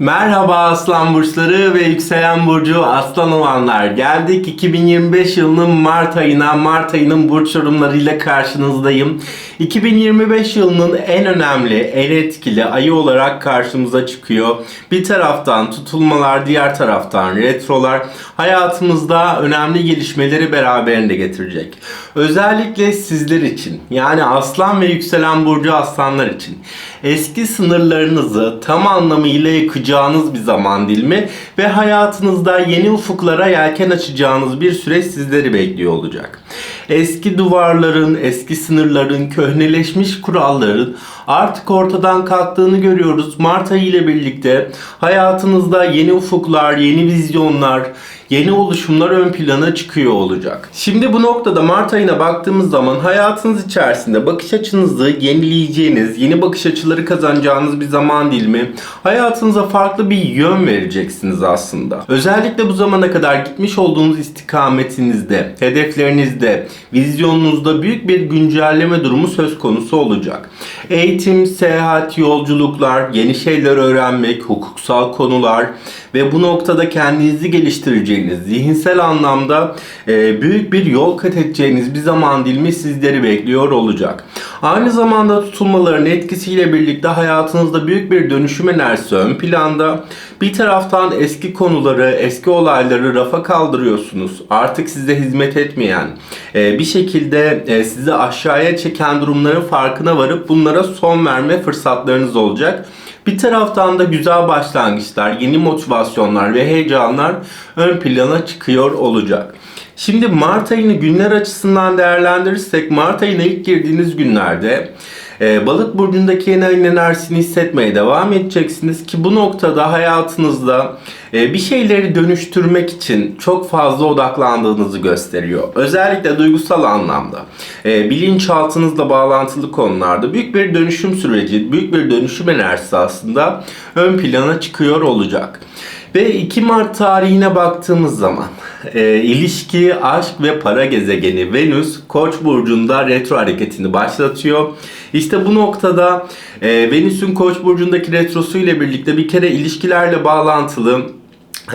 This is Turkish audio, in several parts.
Merhaba Aslan Burçları ve Yükselen Burcu Aslan olanlar. Geldik 2025 yılının Mart ayına, Mart ayının burç yorumlarıyla karşınızdayım. 2025 yılının en önemli, en etkili ayı olarak karşımıza çıkıyor. Bir taraftan tutulmalar, diğer taraftan retrolar hayatımızda önemli gelişmeleri beraberinde getirecek. Özellikle sizler için, yani Aslan ve Yükselen Burcu Aslanlar için eski sınırlarınızı tam anlamıyla yıkacağınız bir zaman dilimi ve hayatınızda yeni ufuklara yelken açacağınız bir süreç sizleri bekliyor olacak. Eski duvarların, eski sınırların, köhneleşmiş kuralların artık ortadan kalktığını görüyoruz. Mart ayı ile birlikte hayatınızda yeni ufuklar, yeni vizyonlar, yeni oluşumlar ön plana çıkıyor olacak. Şimdi bu noktada Mart ayına baktığımız zaman hayatınız içerisinde bakış açınızı yenileyeceğiniz, yeni bakış açıları kazanacağınız bir zaman dilimi, hayatınıza farklı bir yön vereceksiniz aslında. Özellikle bu zamana kadar gitmiş olduğunuz istikametinizde, hedeflerinizde, vizyonunuzda büyük bir güncelleme durumu söz konusu olacak. Eğitim, seyahat, yolculuklar, yeni şeyler öğrenmek, hukuksal konular ve bu noktada kendinizi geliştireceğiniz, zihinsel anlamda e, büyük bir yol kat edeceğiniz bir zaman dilimi sizleri bekliyor olacak. Aynı zamanda tutulmaların etkisiyle birlikte hayatınızda büyük bir dönüşüm enerjisi ön planda. Bir taraftan eski konuları, eski olayları rafa kaldırıyorsunuz. Artık size hizmet etmeyen, e, bir şekilde e, sizi aşağıya çeken durumların farkına varıp bunlara son verme fırsatlarınız olacak. Bir taraftan da güzel başlangıçlar, yeni motivasyonlar ve heyecanlar ön plana çıkıyor olacak. Şimdi Mart ayını günler açısından değerlendirirsek Mart ayına ilk girdiğiniz günlerde e, balık burcundaki yeni enerjisini hissetmeye devam edeceksiniz ki bu noktada hayatınızda e, bir şeyleri dönüştürmek için çok fazla odaklandığınızı gösteriyor. Özellikle duygusal anlamda. E, bilinçaltınızla bağlantılı konularda büyük bir dönüşüm süreci, büyük bir dönüşüm enerjisi aslında ön plana çıkıyor olacak. Ve 2 Mart tarihine baktığımız zaman e, ilişki, aşk ve para gezegeni Venüs Koç burcunda retro hareketini başlatıyor. İşte bu noktada e, Venüs'ün Koç burcundaki retrosu ile birlikte bir kere ilişkilerle bağlantılı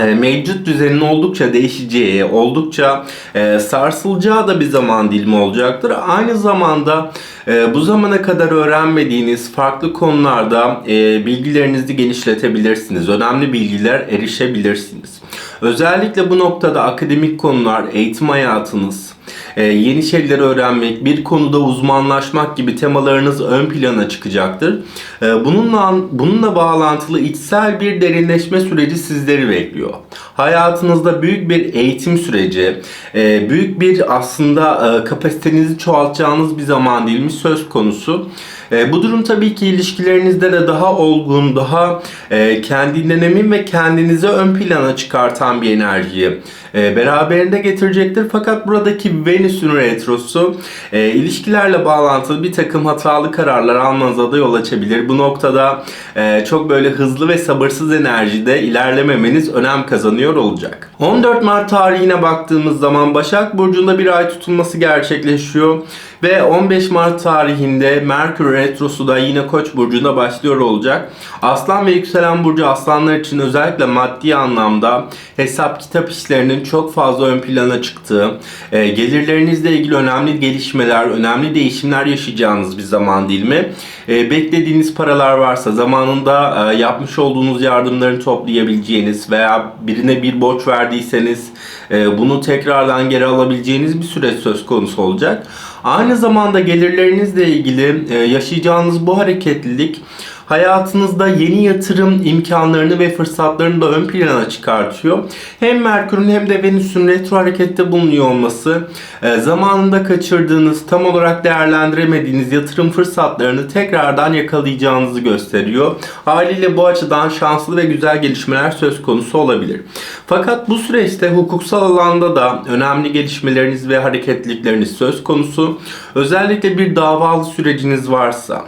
mevcut düzenin oldukça değişeceği, oldukça e, sarsılacağı da bir zaman dilimi olacaktır. Aynı zamanda e, bu zamana kadar öğrenmediğiniz farklı konularda e, bilgilerinizi genişletebilirsiniz. Önemli bilgiler erişebilirsiniz. Özellikle bu noktada akademik konular, eğitim hayatınız, e, yeni şeyler öğrenmek, bir konuda uzmanlaşmak gibi temalarınız ön plana çıkacaktır. E, bununla bununla bağlantılı içsel bir derinleşme süreci sizleri bekliyor. Hayatınızda büyük bir eğitim süreci, e, büyük bir aslında kapasitenizi çoğaltacağınız bir zaman dilimi söz konusu. E, bu durum tabii ki ilişkilerinizde de daha olgun, daha e, kendinden emin ve kendinizi ön plana çıkartan bir enerjiyi e, beraberinde getirecektir. Fakat buradaki Venüs'ün retrosu e, ilişkilerle bağlantılı bir takım hatalı kararlar almanıza da yol açabilir. Bu noktada e, çok böyle hızlı ve sabırsız enerjide ilerlememeniz önem kazanıyor olacak. 14 Mart tarihine baktığımız zaman Başak Burcu'nda bir ay tutulması gerçekleşiyor. Ve 15 Mart tarihinde Merkür Retrosu da yine Koç burcunda başlıyor olacak. Aslan ve yükselen burcu aslanlar için özellikle maddi anlamda hesap kitap işlerinin çok fazla ön plana çıktığı, e, gelirlerinizle ilgili önemli gelişmeler, önemli değişimler yaşayacağınız bir zaman dilimi. E, beklediğiniz paralar varsa zamanında e, yapmış olduğunuz yardımların toplayabileceğiniz veya birine bir borç verdiyseniz e, bunu tekrardan geri alabileceğiniz bir süreç söz konusu olacak. Aynı zamanda gelirlerinizle ilgili e, yaşayacağınız bu hareketlilik hayatınızda yeni yatırım imkanlarını ve fırsatlarını da ön plana çıkartıyor. Hem Merkür'ün hem de Venüs'ün retro harekette bulunuyor olması e, zamanında kaçırdığınız, tam olarak değerlendiremediğiniz yatırım fırsatlarını tekrardan yakalayacağınızı gösteriyor. Haliyle bu açıdan şanslı ve güzel gelişmeler söz konusu olabilir. Fakat bu süreçte hukuksal alanda da önemli gelişmeleriniz ve hareketlilikleriniz söz konusu. Özellikle bir davalı süreciniz varsa,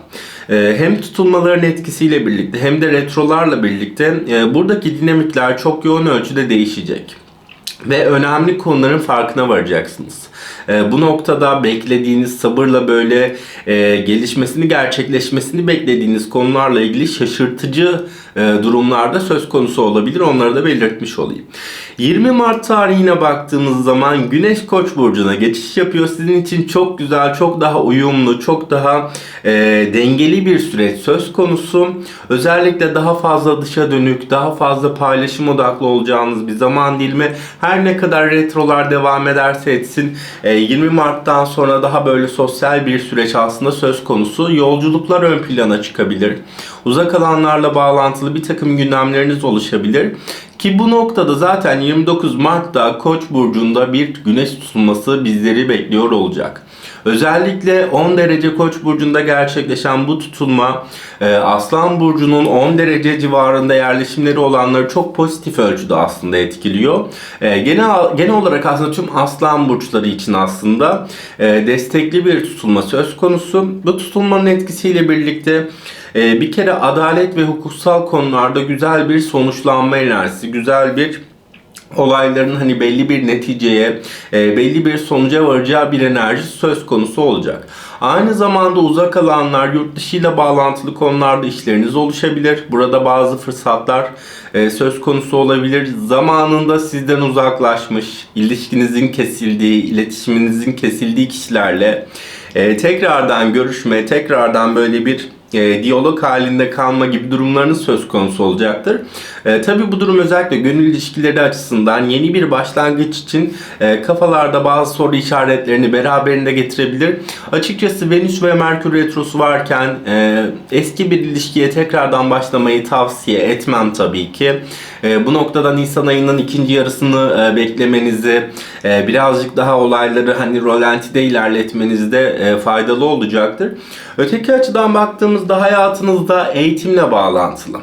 hem tutulmaların etkisiyle birlikte hem de retrolarla birlikte e, buradaki dinamikler çok yoğun ölçüde değişecek. ve önemli konuların farkına varacaksınız. E, bu noktada beklediğiniz sabırla böyle e, gelişmesini, gerçekleşmesini beklediğiniz konularla ilgili şaşırtıcı durumlarda söz konusu olabilir. Onları da belirtmiş olayım. 20 Mart tarihine baktığımız zaman Güneş Koç burcuna geçiş yapıyor. Sizin için çok güzel, çok daha uyumlu, çok daha e, dengeli bir süreç söz konusu. Özellikle daha fazla dışa dönük, daha fazla paylaşım odaklı olacağınız bir zaman dilimi. Her ne kadar retrolar devam ederse etsin, e, 20 Mart'tan sonra daha böyle sosyal bir süreç aslında söz konusu. Yolculuklar ön plana çıkabilir. Uzak alanlarla bağlantılı bir takım gündemleriniz oluşabilir. Ki bu noktada zaten 29 Mart'ta Koç burcunda bir güneş tutulması bizleri bekliyor olacak. Özellikle 10 derece Koç burcunda gerçekleşen bu tutulma e, Aslan burcunun 10 derece civarında yerleşimleri olanları çok pozitif ölçüde aslında etkiliyor. E, genel genel olarak aslında tüm Aslan burçları için aslında e, destekli bir tutulma söz konusu. Bu tutulmanın etkisiyle birlikte bir kere adalet ve hukuksal konularda güzel bir sonuçlanma enerjisi, güzel bir olayların hani belli bir neticeye, e, belli bir sonuca varacağı bir enerji söz konusu olacak. Aynı zamanda uzak alanlar, yurt dışı ile bağlantılı konularda işleriniz oluşabilir. Burada bazı fırsatlar e, söz konusu olabilir. Zamanında sizden uzaklaşmış, ilişkinizin kesildiği, iletişiminizin kesildiği kişilerle e, tekrardan görüşme, tekrardan böyle bir e, diyalog halinde kalma gibi durumlarınız söz konusu olacaktır. E, Tabi bu durum özellikle gönül ilişkileri açısından yeni bir başlangıç için e, kafalarda bazı soru işaretlerini beraberinde getirebilir. Açıkçası Venüs ve Merkür Retrosu varken e, eski bir ilişkiye tekrardan başlamayı tavsiye etmem tabii ki. E, bu noktada Nisan ayının ikinci yarısını e, beklemenizi, e, birazcık daha olayları hani rolantide ilerletmenizde e, faydalı olacaktır. Öteki açıdan baktığımızda hayatınızda eğitimle bağlantılı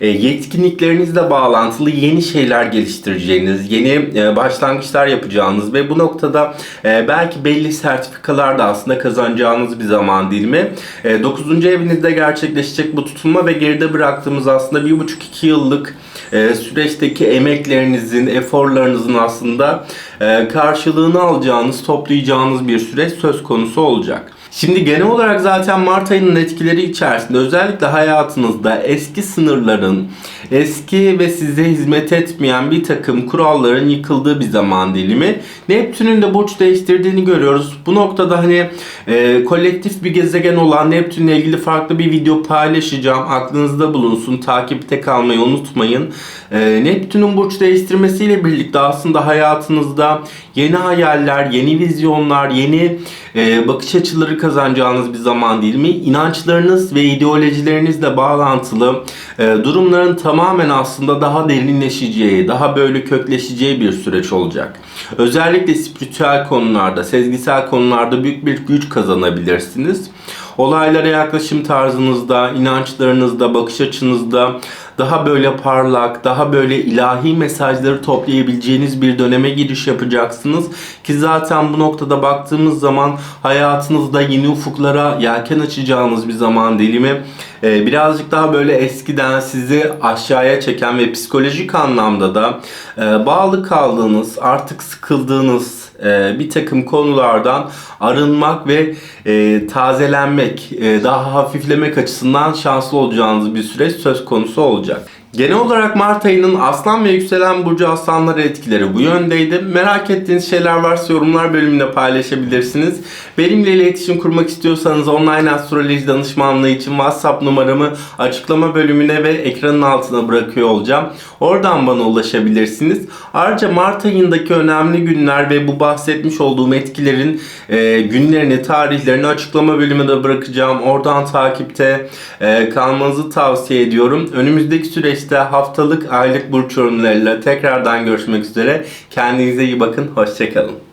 e, yetkinliklerinizle bağlantılı yeni şeyler geliştireceğiniz, yeni e, başlangıçlar yapacağınız ve bu noktada e, belki belli sertifikalar da aslında kazanacağınız bir zaman dilimi. 9. evinizde gerçekleşecek bu tutulma ve geride bıraktığımız aslında 1,5-2 yıllık süreçteki emeklerinizin, eforlarınızın aslında karşılığını alacağınız, toplayacağınız bir süreç söz konusu olacak. Şimdi genel olarak zaten Mart ayının etkileri içerisinde özellikle hayatınızda eski sınırların, eski ve size hizmet etmeyen bir takım kuralların yıkıldığı bir zaman dilimi. Neptün'ün de burç değiştirdiğini görüyoruz. Bu noktada hani e, kolektif bir gezegen olan Neptün'le ilgili farklı bir video paylaşacağım. Aklınızda bulunsun. Takipte kalmayı unutmayın. E, Neptün'ün burç değiştirmesiyle birlikte aslında hayatınızda yeni hayaller, yeni vizyonlar, yeni e, bakış açıları kazanacağınız bir zaman değil mi? İnançlarınız ve ideolojilerinizle bağlantılı e, durumların tamamen aslında daha derinleşeceği, daha böyle kökleşeceği bir süreç olacak. Özellikle spiritüel konularda, sezgisel konularda büyük bir güç kazanabilirsiniz. Olaylara yaklaşım tarzınızda, inançlarınızda, bakış açınızda daha böyle parlak, daha böyle ilahi mesajları toplayabileceğiniz bir döneme giriş yapacaksınız. Ki zaten bu noktada baktığımız zaman hayatınızda yeni ufuklara yelken açacağınız bir zaman dilimi. Ee, birazcık daha böyle eskiden sizi aşağıya çeken ve psikolojik anlamda da e, bağlı kaldığınız, artık sıkıldığınız, e, bir takım konulardan arınmak ve e, tazelenmek, e, daha hafiflemek açısından şanslı olacağınız bir süreç söz konusu olacak. Genel olarak Mart ayının Aslan ve Yükselen Burcu Aslanları etkileri bu yöndeydi. Merak ettiğiniz şeyler varsa yorumlar bölümünde paylaşabilirsiniz. Benimle iletişim kurmak istiyorsanız online astroloji danışmanlığı için WhatsApp numaramı açıklama bölümüne ve ekranın altına bırakıyor olacağım. Oradan bana ulaşabilirsiniz. Ayrıca Mart ayındaki önemli günler ve bu bahsetmiş olduğum etkilerin e, günlerini, tarihlerini açıklama bölümüne bırakacağım. Oradan takipte e, kalmanızı tavsiye ediyorum. Önümüzdeki süreçte haftalık aylık burç yorumlarıyla tekrardan görüşmek üzere. Kendinize iyi bakın. Hoşçakalın.